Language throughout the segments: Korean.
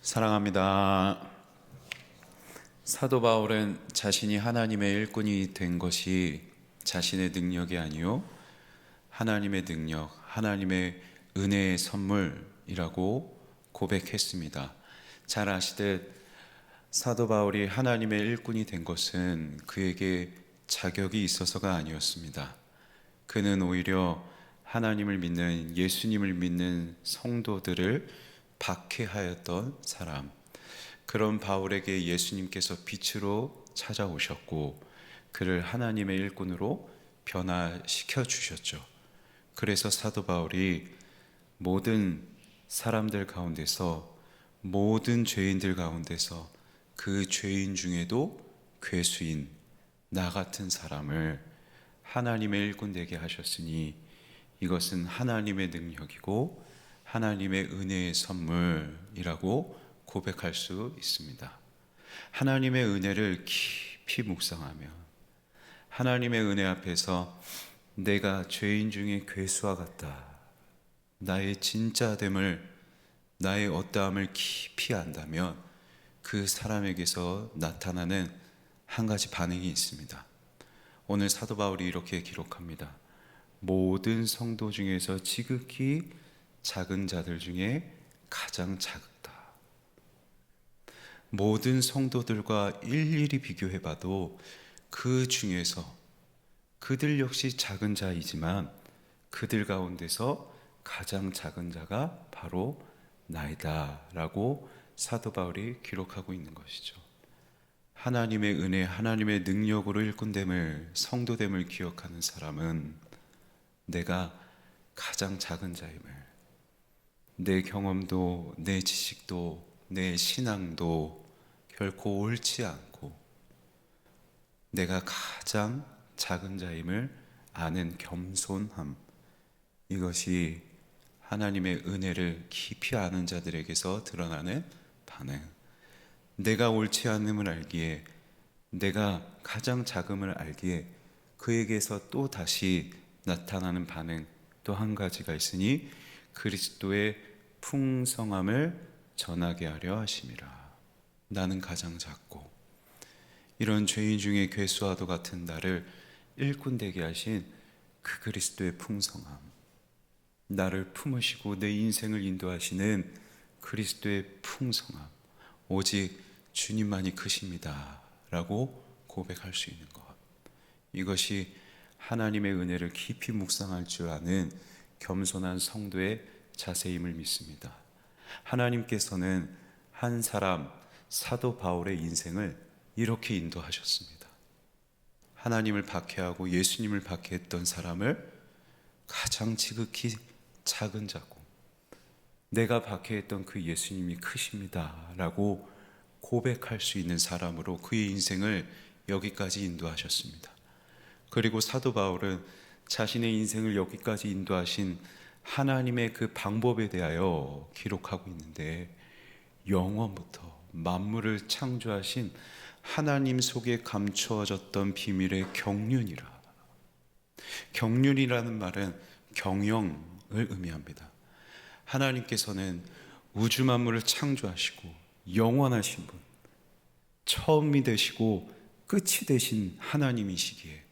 사랑합니다. 사도 바울은 자신이 하나님의 일꾼이 된 것이 자신의 능력이 아니요 하나님의 능력, 하나님의 은혜의 선물이라고 고백했습니다. 잘 아시듯 사도 바울이 하나님의 일꾼이 된 것은 그에게 자격이 있어서가 아니었습니다. 그는 오히려 하나님을 믿는 예수님을 믿는 성도들을 박해하였던 사람. 그런 바울에게 예수님께서 빛으로 찾아오셨고 그를 하나님의 일꾼으로 변화시켜 주셨죠. 그래서 사도 바울이 모든 사람들 가운데서 모든 죄인들 가운데서 그 죄인 중에도 괴수인 나 같은 사람을 하나님의 일꾼 되게 하셨으니 이것은 하나님의 능력이고 하나님의 은혜의 선물이라고 고백할 수 있습니다. 하나님의 은혜를 깊이 묵상하며 하나님의 은혜 앞에서 내가 죄인 중에 괴수와 같다. 나의 진짜됨을 나의 어떠함을 깊이 안다면 그 사람에게서 나타나는 한 가지 반응이 있습니다. 오늘 사도 바울이 이렇게 기록합니다. 모든 성도 중에서 지극히 작은 자들 중에 가장 작다. 모든 성도들과 일일이 비교해 봐도 그 중에서 그들 역시 작은 자이지만 그들 가운데서 가장 작은 자가 바로 나이다라고 사도 바울이 기록하고 있는 것이죠. 하나님의 은혜, 하나님의 능력으로 일꾼됨을 성도됨을 기억하는 사람은 내가 가장 작은 자임을 내 경험도 내 지식도 내 신앙도 결코 옳지 않고 내가 가장 작은 자임을 아는 겸손함 이것이 하나님의 은혜를 깊이 아는 자들에게서 드러나는 반응. 내가 옳지 않음을 알기에 내가 가장 작음을 알기에 그에게서 또 다시 나타나는 반응 또 한 가지가 있으니 그리스도의 풍성함을 전하게 하려 하심이라. 나는 가장 작고 이런 죄인 중에 괴수와도 같은 나를 일꾼 되게 하신 그 그리스도의 풍성함. 나를 품으시고 내 인생을 인도하시는 그리스도의 풍성함. 오직 주님만이 크십니다. 라고 고백할 수 있는 것. 이것이 하나님의 은혜를 깊이 묵상할 줄 아는 겸손한 성도의 자세임을 믿습니다. 하나님께서는 한 사람 사도 바울의 인생을 이렇게 인도하셨습니다. 하나님을 박해하고 예수님을 박해했던 사람을 가장 지극히 작은 자고 내가 박해했던 그 예수님이 크십니다라고 고백할 수 있는 사람으로 그의 인생을 여기까지 인도하셨습니다. 그리고 사도 바울은 자신의 인생을 여기까지 인도하신 하나님의 그 방법에 대하여 기록하고 있는데 영원부터 만물을 창조하신 하나님 속에 감추어졌던 비밀의 경륜이라. 경륜이라는 말은 경영을 의미합니다. 하나님께서는 우주 만물을 창조하시고 영원하신 분, 처음이 되시고 끝이 되신 하나님이시기에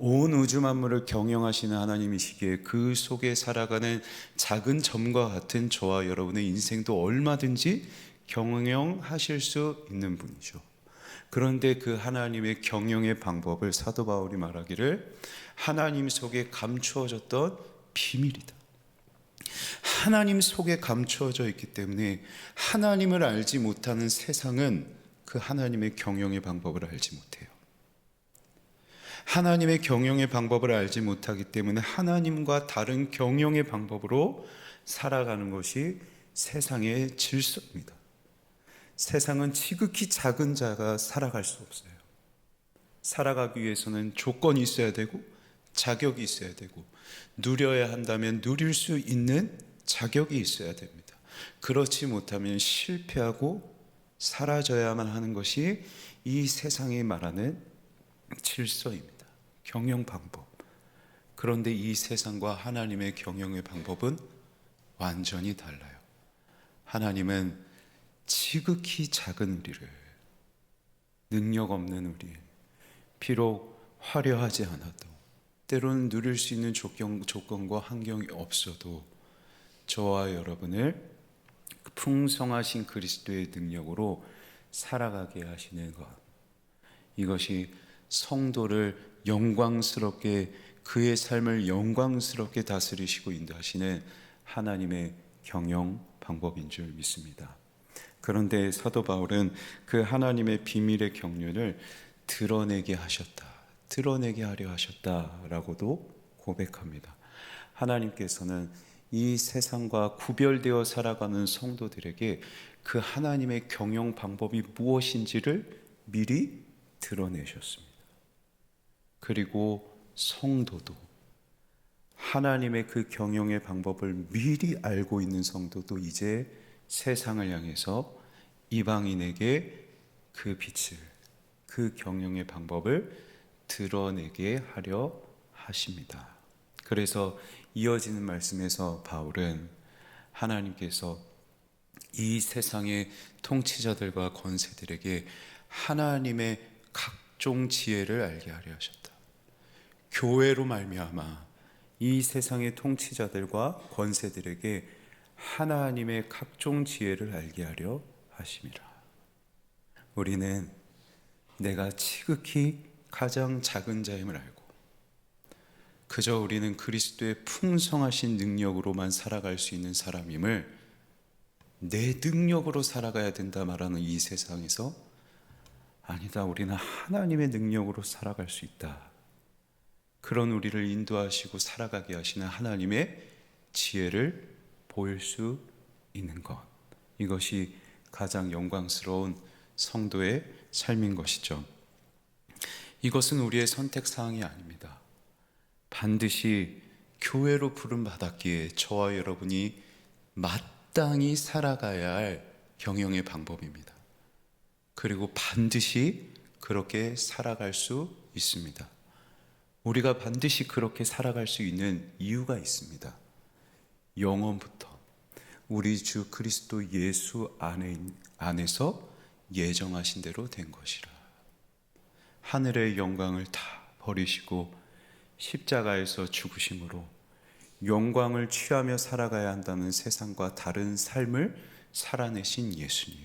온 우주 만물을 경영하시는 하나님이시기에 그 속에 살아가는 작은 점과 같은 저와 여러분의 인생도 얼마든지 경영하실 수 있는 분이죠. 그런데 그 하나님의 경영의 방법을 사도 바울이 말하기를 하나님 속에 감추어졌던 비밀이다. 하나님 속에 감추어져 있기 때문에 하나님을 알지 못하는 세상은 그 하나님의 경영의 방법을 알지 못해요. 하나님의 경영의 방법을 알지 못하기 때문에 하나님과 다른 경영의 방법으로 살아가는 것이 세상의 질서입니다. 세상은 지극히 작은 자가 살아갈 수 없어요. 살아가기 위해서는 조건이 있어야 되고 자격이 있어야 되고 누려야 한다면 누릴 수 있는 자격이 있어야 됩니다. 그렇지 못하면 실패하고 사라져야만 하는 것이 이 세상이 말하는 질서입니다. 경영 방법. 그런데 이 세상과 하나님의 경영의 방법은 완전히 달라요. 하나님은 지극히 작은 우리를 능력 없는 우리 비록 화려하지 않아도 때로는 누릴 수 있는 조건, 조건과 환경이 없어도 저와 여러분을 풍성하신 그리스도의 능력으로 살아가게 하시는 것 이것이 성도를 영광스럽게 그의 삶을 영광스럽게 다스리시고 인도하시는 하나님의 경영 방법인 줄 믿습니다. 그런데 사도 바울은 그 하나님의 비밀의 경륜을 드러내게 하셨다. 드러내게 하려 하셨다라고도 고백합니다. 하나님께서는 이 세상과 구별되어 살아가는 성도들에게 그 하나님의 경영 방법이 무엇인지를 미리 드러내셨습니다. 그리고 성도도 하나님의 그 경영의 방법을 미리 알고 있는 성도도 이제 세상을 향해서 이방인에게 그 빛을 그 경영의 방법을 드러내게 하려 하십니다. 그래서 이어지는 말씀에서 바울은 하나님께서 이 세상의 통치자들과 권세들에게 하나님의 각종 지혜를 알게 하려 하셨다. 교회로 말미암아 이 세상의 통치자들과 권세들에게 하나님의 각종 지혜를 알게 하려 하심이라. 우리는 내가 지극히 가장 작은 자임을 알고 그저 우리는 그리스도의 풍성하신 능력으로만 살아갈 수 있는 사람임을 내 능력으로 살아가야 된다 말하는 이 세상에서 아니다 우리는 하나님의 능력으로 살아갈 수 있다. 그런 우리를 인도하시고 살아가게 하시는 하나님의 지혜를 보일 수 있는 것. 이것이 가장 영광스러운 성도의 삶인 것이죠. 이것은 우리의 선택 사항이 아닙니다. 반드시 교회로 부름 받았기에 저와 여러분이 마땅히 살아가야 할 경영의 방법입니다. 그리고 반드시 그렇게 살아갈 수 있습니다. 우리가 반드시 그렇게 살아갈 수 있는 이유가 있습니다. 영원부터 우리 주 그리스도 예수 안에, 안에서 예정하신 대로 된 것이라. 하늘의 영광을 다 버리시고 십자가에서 죽으심으로 영광을 취하며 살아가야 한다는 세상과 다른 삶을 살아내신 예수님.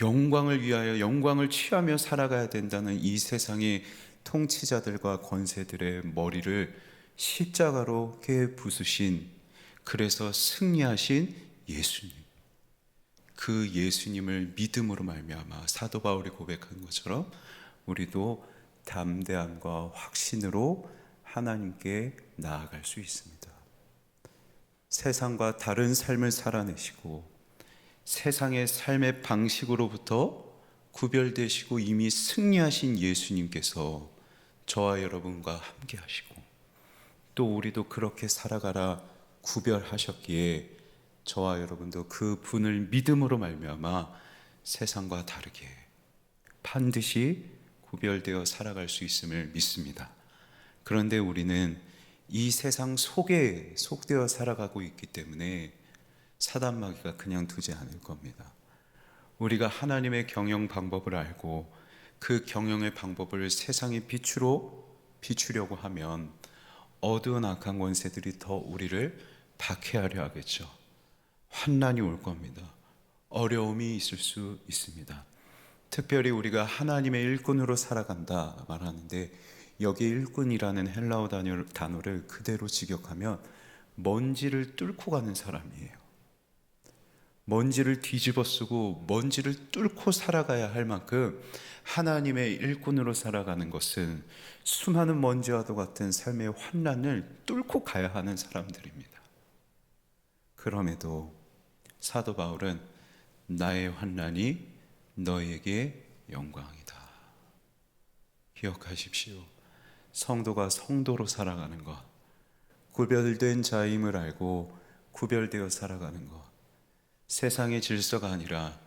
영광을 위하여 영광을 취하며 살아가야 된다는 이 세상의 통치자들과 권세들의 머리를 십자가로 깨 부수신 그래서 승리하신 예수님. 그 예수님을 믿음으로 말미암아 사도 바울이 고백한 것처럼 우리도 담대함과 확신으로 하나님께 나아갈 수 있습니다. 세상과 다른 삶을 살아내시고 세상의 삶의 방식으로부터 구별되시고 이미 승리하신 예수님께서 저와 여러분과 함께 하시고 또 우리도 그렇게 살아가라 구별하셨기에 저와 여러분도 그 분을 믿음으로 말미암아 세상과 다르게 반드시 구별되어 살아갈 수 있음을 믿습니다. 그런데 우리는 이 세상 속에 속되어 살아가고 있기 때문에 사단 마귀가 그냥 두지 않을 겁니다. 우리가 하나님의 경영 방법을 알고 그 경영의 방법을 세상의 빛으로 비추려고 하면 어두운 악한 권세들이 더 우리를 박해하려 하겠죠. 환난이 올 겁니다. 어려움이 있을 수 있습니다. 특별히 우리가 하나님의 일꾼으로 살아간다 말하는데 여기 일꾼이라는 헬라어 단어를 그대로 직역하면 먼지를 뚫고 가는 사람이에요. 먼지를 뒤집어 쓰고 먼지를 뚫고 살아가야 할 만큼 하나님의 일꾼으로 살아가는 것은 수많은 먼지와도 같은 삶의 환난을 뚫고 가야 하는 사람들입니다. 그럼에도 사도 바울은 나의 환난이 너에게 영광이다. 기억하십시오. 성도가 성도로 살아가는 것, 구별된 자임을 알고 구별되어 살아가는 것, 세상의 질서가 아니라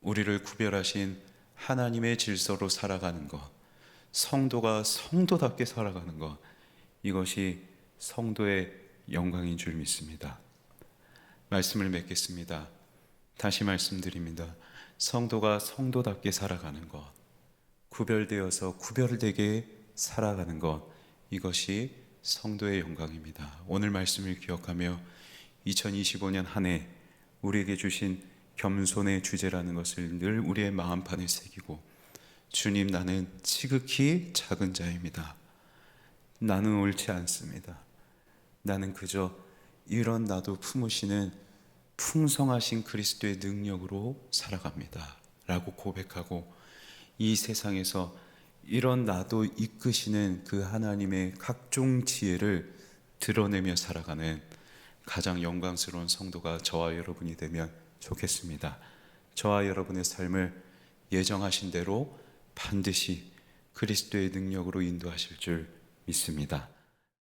우리를 구별하신 하나님의 질서로 살아가는 것, 성도가 성도답게 살아가는 것, 이것이 성도의 영광인 줄 믿습니다. 말씀을 맺겠습니다. 다시 말씀드립니다. 성도가 성도답게 살아가는 것, 구별되어서 구별되게 살아가는 것, 이것이 성도의 영광입니다. 오늘 말씀을 기억하며 2025년 한 해 우리에게 주신 겸손의 주제라는 것을 늘 우리의 마음판에 새기고 주님 나는 지극히 작은 자입니다. 나는 옳지 않습니다. 나는 그저 이런 나도 품으시는 풍성하신 그리스도의 능력으로 살아갑니다. 라고 고백하고 이 세상에서 이런 나도 이끄시는 그 하나님의 각종 지혜를 드러내며 살아가는 가장 영광스러운 성도가 저와 여러분이 되면 좋겠습니다. 저와 여러분의 삶을 예정하신 대로 반드시 그리스도의 능력으로 인도하실 줄 믿습니다.